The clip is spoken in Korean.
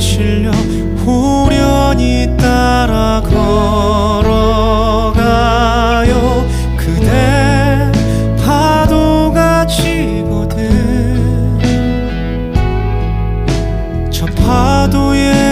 실려 후련히 따라 걸어가요. 그대 파도가 치고든. 저 파도에